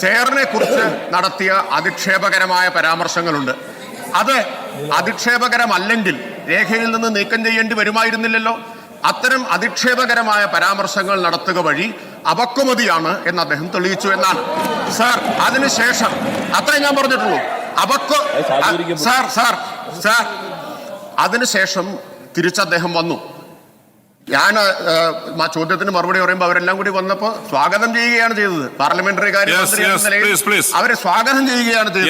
ചെയറിനെ കുറിച്ച് നടത്തിയ അധിക്ഷേപകരമായ പരാമർശങ്ങളുണ്ട്. അത് അധിക്ഷേപകരമല്ലെങ്കിൽ രേഖയിൽ നിന്ന് നീക്കം ചെയ്യേണ്ടി വരുമായിരുന്നില്ലല്ലോ. അത്തരം അധിക്ഷേപകരമായ പരാമർശങ്ങൾ നടത്തുക വഴി അപക്വമതിയാണ് എന്ന് അദ്ദേഹം തെളിയിച്ചു എന്നാണ്. സാർ അതിനുശേഷം അത്രേ ഞാൻ പറഞ്ഞിട്ടുള്ളൂ. അപക്വ സാർ സാർ സാർ അതിനുശേഷം തിരിച്ചദ്ദേഹം വന്നു. ഞാൻ ആ ചോദ്യത്തിന് മറുപടി പറയുമ്പോൾ അവരെല്ലാം കൂടി വന്നപ്പോൾ സ്വാഗതം ചെയ്യുകയാണ് ചെയ്തത്. പാർലമെന്ററി കാര്യ. അവരെ സ്വാഗതം ചെയ്യുകയാണ് ചെയ്തത്.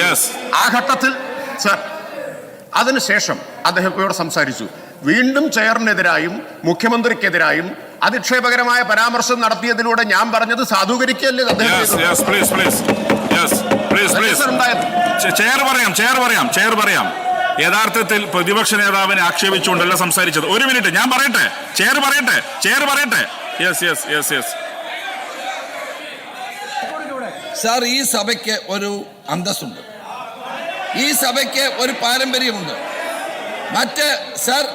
ആ ഘട്ടത്തിൽ സർ അതിനുശേഷം അദ്ദേഹം ഇവിടെ സംസാരിച്ചു. വീണ്ടും ചെയറിനെതിരായും മുഖ്യമന്ത്രിക്കെതിരായും അധിക്ഷേപകരമായ പരാമർശം നടത്തിയതിലൂടെ ഞാൻ പറഞ്ഞത് സാധൂകരിക്കല്ലേ അദ്ദേഹം ചെയർ പറയാം ചെയർ പറയാം ചെയർ പറയാം. യഥാർത്ഥത്തിൽ പ്രതിപക്ഷ നേതാവിനെ ആക്ഷേപിച്ചുകൊണ്ടല്ല സംസാരിച്ചത്. ഒരു മിനിറ്റ് ഞാൻ പറയട്ടെ? ചെയർ പറയട്ടെ? ചെയർ പറയട്ടെ? Yes yes yes yes sir ഈ സഭയ്ക്ക് ഒരു അന്തസ്സുണ്ട്. ഈ സഭയ്ക്ക് ഒരു പാരമ്പര്യമുണ്ട്. മറ്റ് സാർ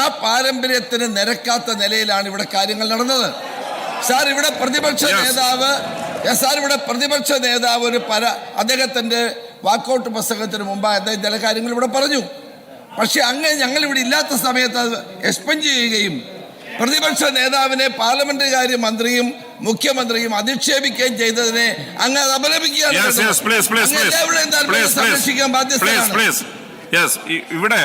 ആ പാരമ്പര്യത്തിന് നിരക്കാത്ത നിലയിലാണ് ഇവിടെ കാര്യങ്ങൾ നടന്നത്. സാർ ഇവിടെ പ്രതിപക്ഷ നേതാവ് സാർ ഇവിടെ പ്രതിപക്ഷ നേതാവ് ഒരു പര അദ്ദേഹത്തിന്റെ വാക്കൗട്ട് പുസ്തകത്തിന് മുമ്പായി അദ്ദേഹം ചില കാര്യങ്ങൾ ഇവിടെ പറഞ്ഞു. പക്ഷെ അങ്ങ് ഞങ്ങൾ ഇവിടെ ഇല്ലാത്ത സമയത്ത് അത് എക്സ്പെൻഡ് ചെയ്യുകയും പ്രതിപക്ഷ നേതാവിനെ പാർലമെന്ററികാര്യ മന്ത്രിയും മുഖ്യമന്ത്രിയും അധിക്ഷേപിക്കുകയും ചെയ്തതിനെ അങ്ങ് അപലപിക്കുകയാണ് ഇവിടെ